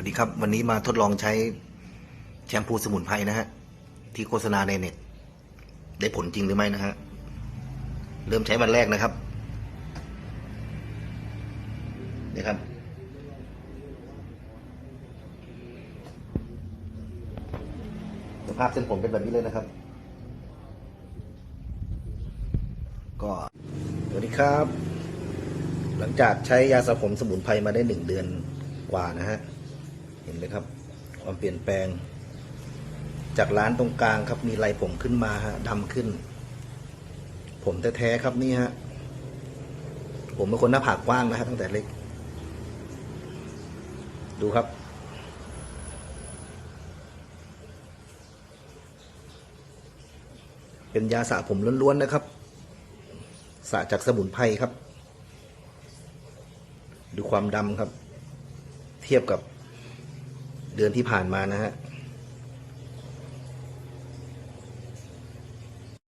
วัสดีครับ วันนี้มาทดลองใช้แชมพูสมุนไพรนะฮะ ที่โฆษณาในเน็ต ได้ผลจริงหรือไม่นะฮะ เริ่มใช้วันแรกนะครับนี่ครับ สภาพเส้นผมเป็นแบบนี้เลยนะครับ ก็สวัสดีครับ หลังจากใช้ยาสระผมสมุนไพรมาได้หนึ่งเดือนกว่านะฮะ เห็นเลยครับ ความเปลี่ยนแปลง จากร้านตรงกลางครับ มีลายผมขึ้นมาฮะดำขึ้น ผมแท้ๆครับนี่ฮะผมเป็นคนหน้าผากกว้างนะฮะตั้งแต่เล็ก ดูครับเป็นยาสระผมล้วนๆนะครับสระจากสมุนไพรครับ ดูความดำครับ เทียบกับ ดือนที่ผ่านมานะฮะ